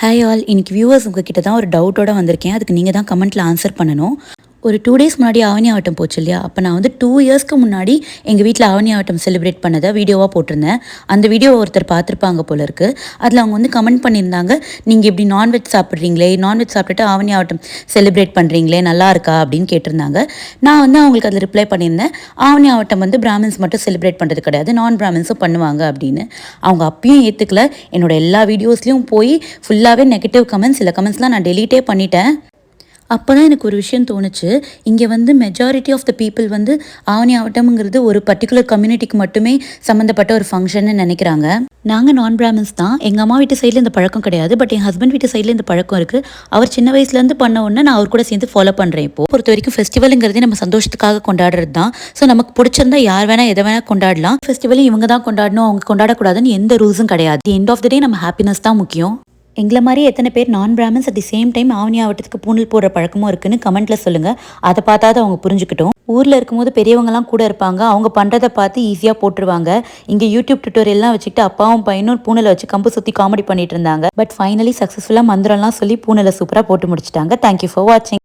Hi all இன்னைக்கு viewers உங்ககிட்ட தான் ஒரு டவுட்டோட வந்திருக்கேன். அதுக்கு நீங்கள் தான் கமெண்ட்டில் ஆன்சர் பண்ணணும். ஒரு டூ டேஸ் முன்னாடி ஆவணி ஆவட்டம் போச்சு இல்லையா? அப்போ நான் வந்து டூ இயர்ஸ்க்கு முன்னாடி எங்கள் வீட்டில் ஆவணி ஆவட்டம் செலிப்ரேட் பண்ணதை வீடியோவாக போட்டிருந்தேன். அந்த வீடியோ ஒருத்தர் பார்த்துருப்பாங்க போல இருக்குது அதில் அவங்க வந்து கமெண்ட் பண்ணியிருந்தாங்க நீங்கள் இப்படி நான்வெஜ் சாப்பிட்றீங்களே நான்வெஜ் சாப்பிட்டுட்டு ஆவணி ஆவட்டம் செலிப்ரேட் பண்ணுறீங்களே நல்லா இருக்கா? அப்படின்னு கேட்டிருந்தாங்க. நான் வந்து அவங்களுக்கு அதில் ரிப்ளை பண்ணியிருந்தேன். ஆவணி ஆவட்டம் வந்து பிராமின்ஸ் மட்டும் செலிப்ரேட் பண்ணுறது கிடையாது நான் பிராமின்ஸும் பண்ணுவாங்க அப்படின்னு. அவங்க அப்பயும் ஏற்றுக்கல என்னோட எல்லா வீடியோஸ்லேயும் போய் ஃபுல்லாகவே நெகட்டிவ் கமெண்ட்ஸ் சில கமெண்ட்ஸ்லாம் நான் டெலீட்டே பண்ணிட்டேன். அப்போ தான் எனக்கு ஒரு விஷயம் தோணுச்சு. இங்கே வந்து மெஜாரிட்டி ஆஃப் த பீப்புள் வந்து ஆவணி ஆவட்டம்ங்கிறது ஒரு பர்டிகுலர் கம்யூனிட்டிக்கு மட்டுமே சம்மந்தப்பட்ட ஒரு ஃபங்க்ஷன்னு நினைக்கிறாங்க. நாங்கள் நான் பிராமின்ஸ் தான். எங்கள் அம்மா வீட்டு சைடில் இந்த பழக்கம் கிடையாது. பட் என் ஹஸ்பண்ட் வீட்டு சைடில் இந்த பழக்கம் இருக்குது அவர் சின்ன வயசுலேருந்து பண்ண உடனே நான் அவர் கூட சேர்ந்து ஃபாலோ பண்ணுறேன் இப்போது பொறுத்த வரைக்கும் ஃபெஸ்டிவலுங்கிறதே நம்ம சந்தோஷத்துக்காக கொண்டாடுறது தான். ஸோ நமக்கு பிடிச்சிருந்தா யார் வேணால் எதை வேணால் கொண்டாடலாம். ஃபெஸ்டிவலும் இவங்க தான் கொண்டாடணும். அவங்க கொண்டாடக்கூடாதுன்னு எந்த ரூல்ஸும் கிடையாது. எண்ட் ஆஃப் த டே நம்ம ஹாப்பினஸ் தான் முக்கியம். எங்களை மாதிரி எத்தனை பேர் நான் Brahmins at the same time Avani ஆவட்டத்துக்கு பூணல் போடுற பழக்கமும் இருக்குன்னு கமெண்ட்ல சொல்லுங்க. அதை பார்த்தாது அவங்க புரிஞ்சுக்கிட்டோம். ஊரில் இருக்கும்போது பெரியவங்கலாம் கூட இருப்பாங்க. அவங்க பண்ணுறதை பார்த்து ஈஸியாக போட்டுருவாங்க. இங்கே யூடியூப் டியூட்டோரியல்லாம் வச்சுக்கிட்டு அப்பாவும் பையனும் பூனலை வச்சு கம்பு சுற்றி காமெடி பண்ணிட்டு இருந்தாங்க. பட் ஃபைனலி சக்ஸஸ்ஃபுல்லாக மந்திரம்லாம் சொல்லி பூனலை சூப்பராக போட்டு முடிச்சிட்டாங்க. தேங்க்யூ ஃபார் வாட்சிங்